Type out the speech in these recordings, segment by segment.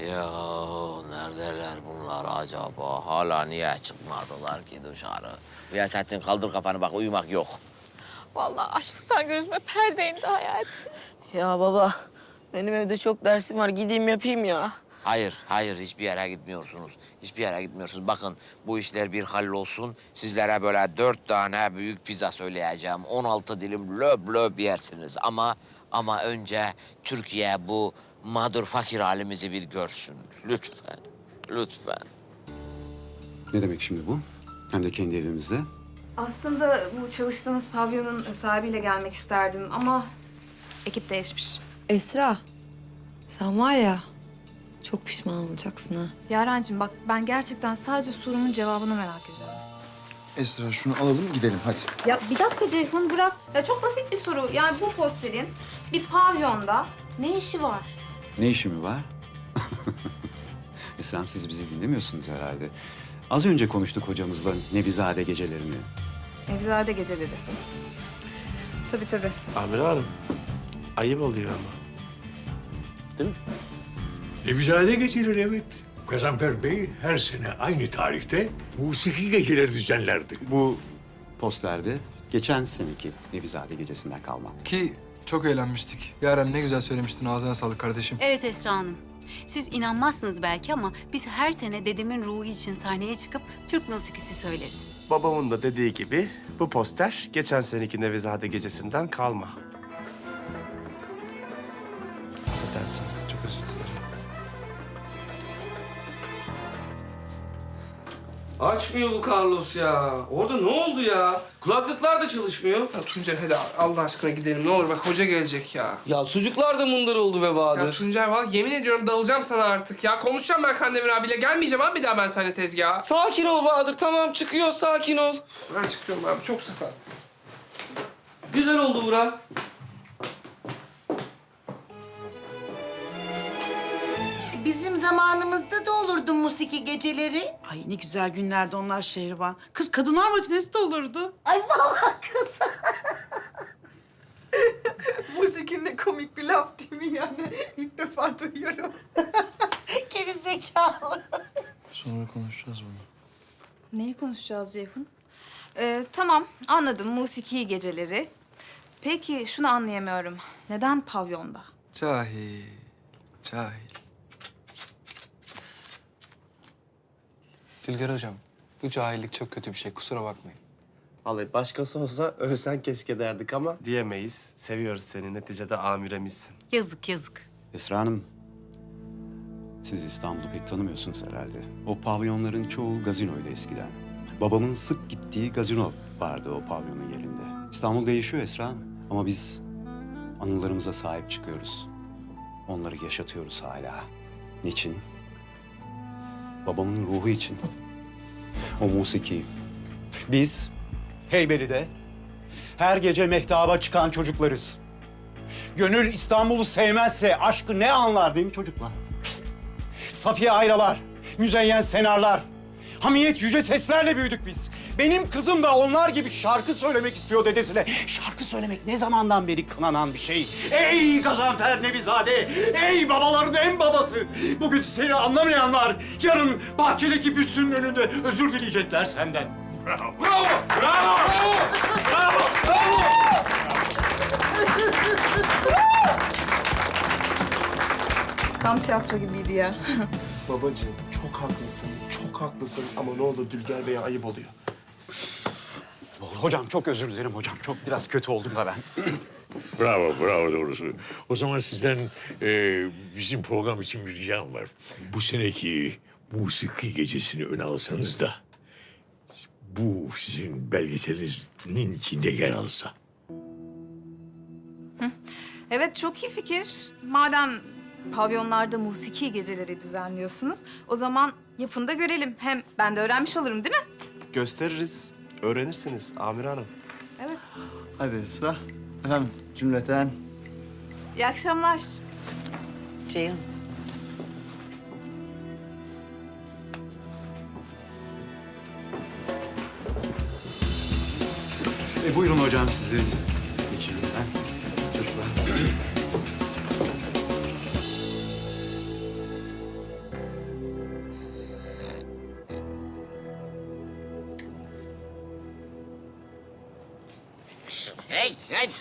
Ya neredeler bunlar acaba? Hala niye çıkmadılar ki dışarı? Riyasettin kaldır kafanı bak uyumak yok. Vallahi açlıktan gözüme perde indi hayatım. Ya baba, benim evde çok dersim var. Gideyim yapayım ya. Hayır, hayır hiçbir yere gitmiyorsunuz. Hiçbir yere gitmiyorsunuz. Bakın bu işler bir hallolsun. Sizlere böyle dört tane büyük pizza söyleyeceğim. 16 dilim löp löp yersiniz. Ama ama önce Türkiye bu mağdur fakir halimizi bir görsün. Lütfen, lütfen. Ne demek şimdi bu? Hem de kendi evimizde. Aslında bu çalıştığınız pavyonun sahibiyle gelmek isterdim ama ekip değişmiş. Esra, sen var ya çok pişman olacaksın ha. Yarencim bak ben gerçekten sadece sorumun cevabını merak ediyorum. Esra şunu alalım gidelim hadi. Ya bir dakika Ceyhun bırak. Ya çok basit bir soru. Yani bu posterin bir pavyonda ne işi var? Ne işi mi var? Esra'm siz bizi dinlemiyorsunuz herhalde. Az önce konuştuk hocamızla Nevizade gecelerini. Nevzade geceleri. Tabii tabii. Amir Hanım, ayıp oluyor ama. Değil mi? Nevizade geceleri evet. Gazanfer Bey her sene aynı tarihte musiki geceleri düzenlerdi. Bu posterde geçen seneki Nevizade gecesinden kalma. Ki çok eğlenmiştik. Yaren ne güzel söylemiştin. Ağzına sağlık kardeşim. Evet Esra Hanım. Siz inanmazsınız belki ama biz her sene dedemin ruhu için sahneye çıkıp Türk musikisi söyleriz. Babamın da dediği gibi bu poster geçen seneki Nevizade gecesinden kalma. Affedersiniz, çok özür dilerim. Açmıyor bu Carlos ya. Orada ne oldu ya? Kulaklıklar da çalışmıyor. Ya Tuncay hadi Allah aşkına gidelim. Ne olur bak hoca gelecek ya. Ya sucuklar da mundar oldu be Ya Bahadır. Tuncay valla yemin ediyorum dalacağım sana artık ya. Konuşacağım ben Kandemir abiyle. Gelmeyeceğim abi bir daha ben seninle tezgaha. Sakin ol Bahadır. Tamam çıkıyor sakin ol. Ben çıkıyorum abi çok sakat. Güzel oldu bura. Zamanımızda da olurdu musiki geceleri. Ay ne güzel günlerdi onlar Şehriban. Kız kadınlar matinesi de olurdu. Ay vallahi kız. Musiki ne komik bir laf değil mi yani? İlk defa duyuyorum. Geri zekalı. Sonra konuşacağız bunu. Neyi konuşacağız Ceyhun? Ee, tamam anladım musiki geceleri. Peki şunu anlayamıyorum. Neden pavyonda? Cahil. Cahil. Dilger hocam, bu cahillik çok kötü bir şey. Kusura bakmayın. Vallahi başkası olsa ölsen keşke derdik ama diyemeyiz. Seviyoruz seni. Neticede amiremizsin. Yazık yazık. Esra Hanım, siz İstanbul'u pek tanımıyorsunuz herhalde. O pavyonların çoğu gazinoydu eskiden. Babamın sık gittiği gazino vardı o pavyonun yerinde. İstanbul değişiyor Esra Hanım. Ama biz anılarımıza sahip çıkıyoruz. Onları yaşatıyoruz hala. Niçin? Babamın ruhu için. O musiki. Biz Heybeli'de her gece mehtaba çıkan çocuklarız. Gönül İstanbul'u sevmezse aşkı ne anlar değil mi çocuklar? Safiye Ayralar, Müzeyyen Senarlar, Hamiyet Yüce Seslerle büyüdük biz. Benim kızım da onlar gibi şarkı söylemek istiyor dedesine. Şarkı söylemek ne zamandan beri kınanan bir şey. Ey Gazanfer Nevizade, ey babaların en babası. Bugün seni anlamayanlar yarın bahçedeki büstünün önünde özür dileyecekler senden. Bravo. Bravo! Bravo! Tam tiyatro gibiydi ya. Babacığım çok haklısın, çok haklısın ama ne olur Dülger Bey'e ayıp oluyor. Hocam çok özür dilerim hocam. Çok biraz kötü oldum da ben. Bravo, bravo doğrusu. O zaman sizden e, bizim program için bir ricam var. Bu seneki musiki gecesini öne alsanız da... ...bu sizin belgeselinizin içinde yer alsa. Evet çok iyi fikir. Madem pavyonlarda musiki geceleri düzenliyorsunuz o zaman yapın da görelim. Hem ben de öğrenmiş olurum değil mi? Gösteririz, öğrenirsiniz Amir Hanım. Evet. Hadi Esra. Efendim cümleten. İyi akşamlar. Ceyhun. E, buyurun hocam sizi geçireyim ben. Çocuklar.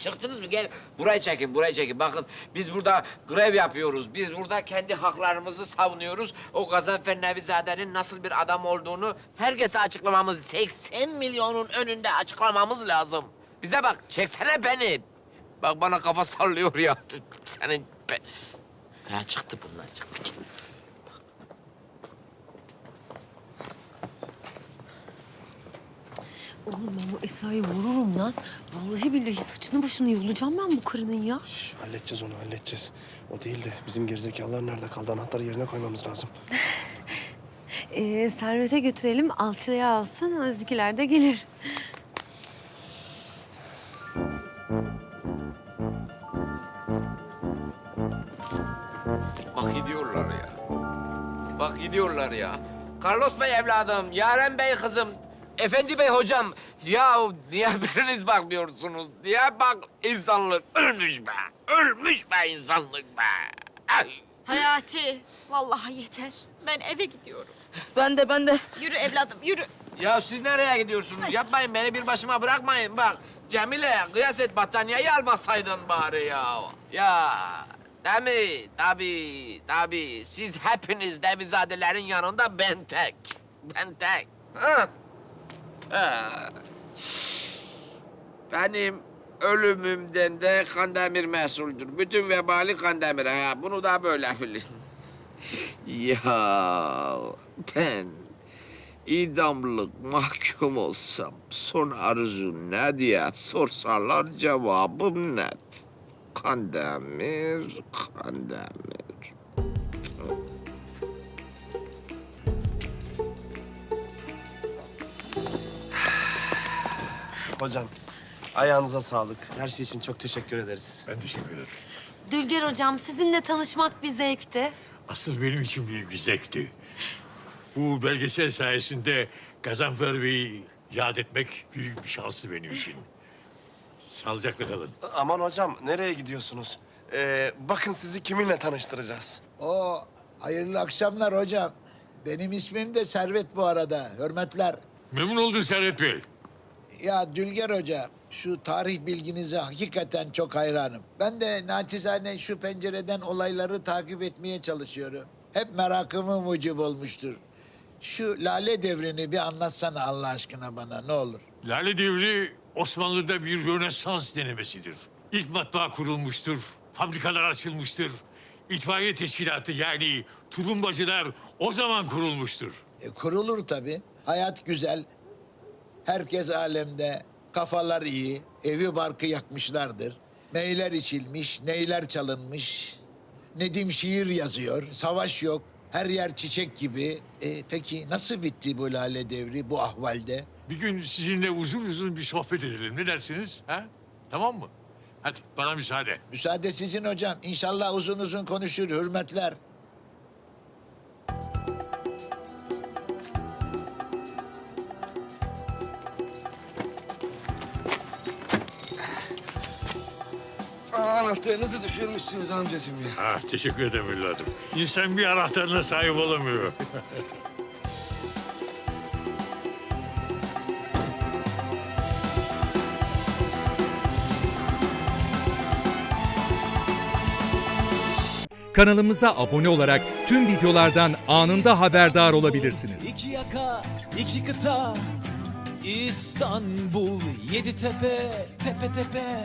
Çıktınız mı? Gel buraya çekin, buraya çekin. Bakın biz burada grev yapıyoruz. Biz burada kendi haklarımızı savunuyoruz. O Gazanfer Nevizade'nin nasıl bir adam olduğunu herkese açıklamamız, 80 milyonun önünde açıklamamız lazım. Bize bak, çeksene beni. Bak bana kafa sallıyor ya. Senin... Be... Ya çıktı bunlar, çıktı. Oğlum ben bu Esra'yı vururum lan. Vallahi billahi saçını başını yolacağım ben bu karının ya. Şş, halledeceğiz onu halledeceğiz. O değil de bizim gerizekalılar nerede kaldı? Anahtarı yerine koymamız lazım. Ee, servete götürelim alçıya alsın. Özgüler de gelir. Bak gidiyorlar ya. Bak gidiyorlar ya. Carlos Bey evladım, Yaren Bey kızım, Efendi Bey hocam. Ya niye biriniz bakmıyorsunuz? Niye bak insanlık ölmüş be. Ölmüş be insanlık be. Ay. Hayati, vallahi yeter. Ben eve gidiyorum. Ben de ben de. Yürü evladım, yürü. Ya siz nereye gidiyorsunuz? Yapmayın beni bir başıma bırakmayın bak. Cemile kıyas et battaniyeyi almasaydın bari ya. Ya değil mi? Tabii tabii. Siz hepiniz devizadelerin yanında ben tek. Ben tek. Ha? Benim ölümümden de Kandemir mesuldür. Bütün vebali Kandemir'e ha. Bunu da böyle bilin. ya ben idamlık mahkum olsam son arzu ne diye sorsalar cevabım net. Kandemir, Kandemir. Hocam ayağınıza sağlık. Her şey için çok teşekkür ederiz. Ben teşekkür ederim. Dülger hocam sizinle tanışmak bir zevkti. Asıl benim için büyük bir zevkti. Bu belgesel sayesinde Gazanfer Bey'i yad etmek büyük bir şanstı benim için. Sağlıcakla kalın. Aman hocam nereye gidiyorsunuz? Ee, bakın sizi kiminle tanıştıracağız. O hayırlı akşamlar hocam. Benim ismim de Servet bu arada. Hürmetler. Memnun oldum Servet Bey. Ya Dülger Hoca, şu tarih bilginize hakikaten çok hayranım. Ben de naçizane şu pencereden olayları takip etmeye çalışıyorum. Hep merakımı mucib olmuştur. Şu lale devrini bir anlatsana Allah aşkına bana ne olur. Lale Devri Osmanlı'da bir Rönesans denemesidir. İlk matbaa kurulmuştur, fabrikalar açılmıştır. İtfaiye teşkilatı yani tulumbacılar o zaman kurulmuştur. E, kurulur tabii. Hayat güzel. Herkes alemde. Kafalar iyi. Evi barkı yakmışlardır. Neyler içilmiş, neyler çalınmış. Nedim şiir yazıyor. Savaş yok. Her yer çiçek gibi. E, peki nasıl bitti bu lale devri bu ahvalde? Bir gün sizinle uzun uzun bir sohbet edelim. Ne dersiniz? Ha? Tamam mı? Hadi bana müsaade. Müsaade sizin hocam. İnşallah uzun uzun konuşur. Hürmetler. Anahtarınızı düşürmüşsünüz amcacığım ya. Ha, teşekkür ederim evladım. İnsan bir anahtarına sahip olamıyor. Kanalımıza abone olarak tüm videolardan anında haberdar olabilirsiniz. İki yaka, iki kıta, İstanbul, yedi tepe, tepe tepe.